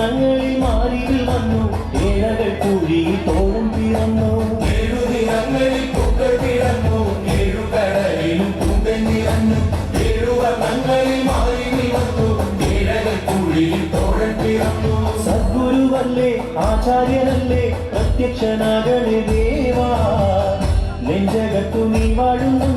സ്വപ്നങ്ങളിൽ വന്നു. ഏഴകൾ കൂടി സദ്ഗുരുവല്ലേ ആചാര്യനല്ലേ പ്രത്യക്ഷനാകണേ ദേവാ. നെഞ്ചകത്തു നീ വാഴുന്നു.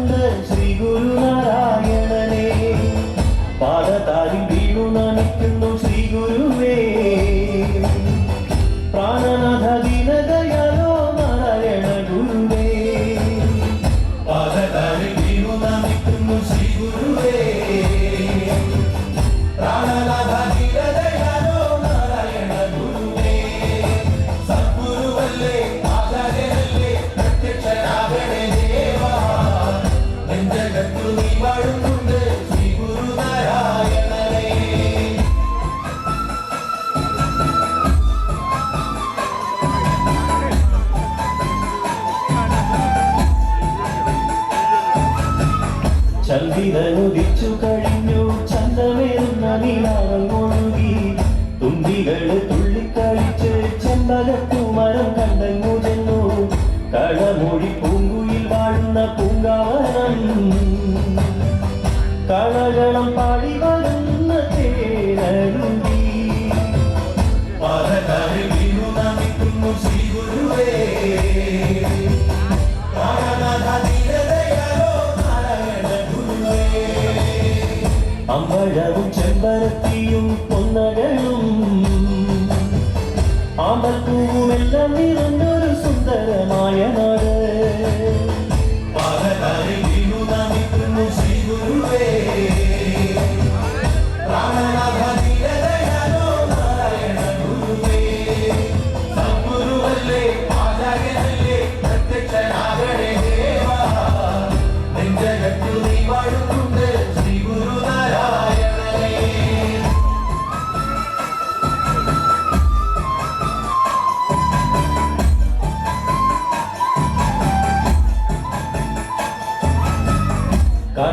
ചന്ദ്രനുദിച്ചു കഴിഞ്ഞു ചന്തമേറുന്ന നീളമൊഴുകി തുമ്പികൾ തുള്ളിക്കളിച്ച് ചെമ്പകത്തു മരം കണ്ടങ്ങു ചെന്നു. കളമൊഴി പൂങ്കുയിൽ വാഴുന്ന പൂങ്കാവനം. കളകളം പാടി അമ്പഴവും ചെമ്പരത്തിയും പൊന്നകളും ആമ്പൽപ്പൂവുമെല്ലാം നിറഞ്ഞൊരു സുന്ദരമായ നാട്.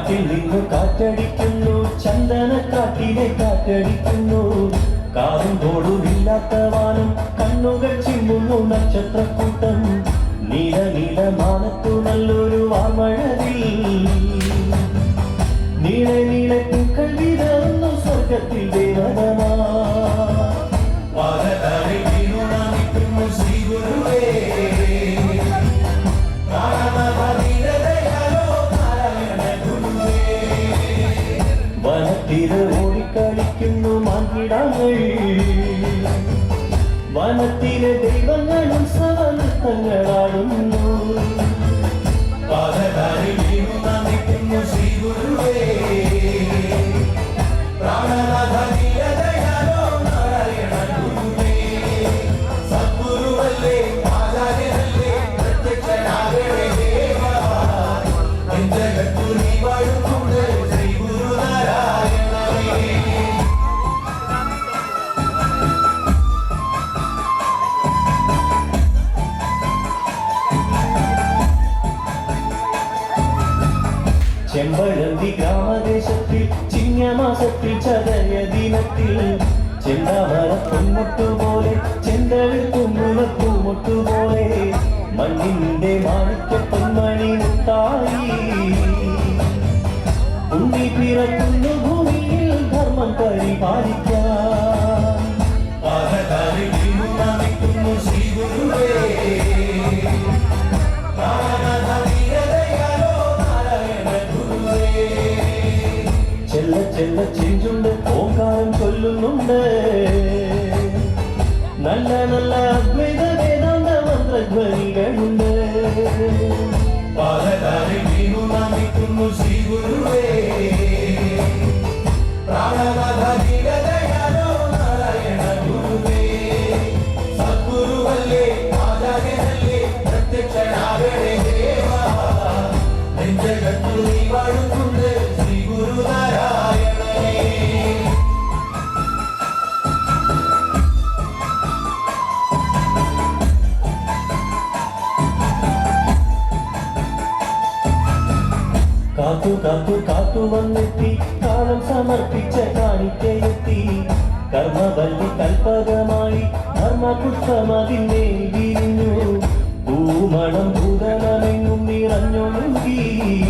കാറ്റിൽ നിന്നു കാറ്റടിക്കുന്നു ചന്ദന കാറ്റിലെ കാറ്റടിക്കുന്നു. കാതും തോടുമില്ലാത്ത വാനം കണ്ണുകൾ ചിമ്മുന്നു നക്ഷത്രക്കൂട്ടം. വനത്തിര ഓടിക്കളിക്കുന്നു വനത്തിലെ ദൈവങ്ങളും സവനൃത്തങ്ങളാടുന്നു ചെമ്പഴന്തി ഗ്രാമദേശത്തിൽ ചിങ്ങമാസത്തിൽ ചതയ ദിനത്തിൽ ചെന്താമര പൊന്മുട്ടുപോലെ ചെന്തളിൽ കുമ്മുള പൂമുട്ടുപോലെ മണ്ണിന്റെ മാണിക്ക പൊന്മണി മുത്തായി. ഉണ്ണി പിറക്കുന്നു നമിക്കുന്നു ശ്രീ ഗുരുവേ പ്രാണനാഥ ദീനദയാലോ നാരായണ ഗുരുവേ സദ്ഗുരുവല്ലേ ആചാര്യനല്ലേ പ്രത്യക്ഷനാകണേ ദേവാ നെഞ്ചകത്തു നീ വാഴുന്നുണ്ട് കാത്തു കാത്തു കാത്തു വന്നെത്തി. കാലം സമർപ്പിച്ച കാണിക്കയെത്തി. കർമ്മവല്ലി കൽപ്പകമായി ധർമ്മപുഷ്പമതിനെ വിരിഞ്ഞു. പൂമണം ഭൂതനമെങ്ങും നിറഞ്ഞൊഴുകി.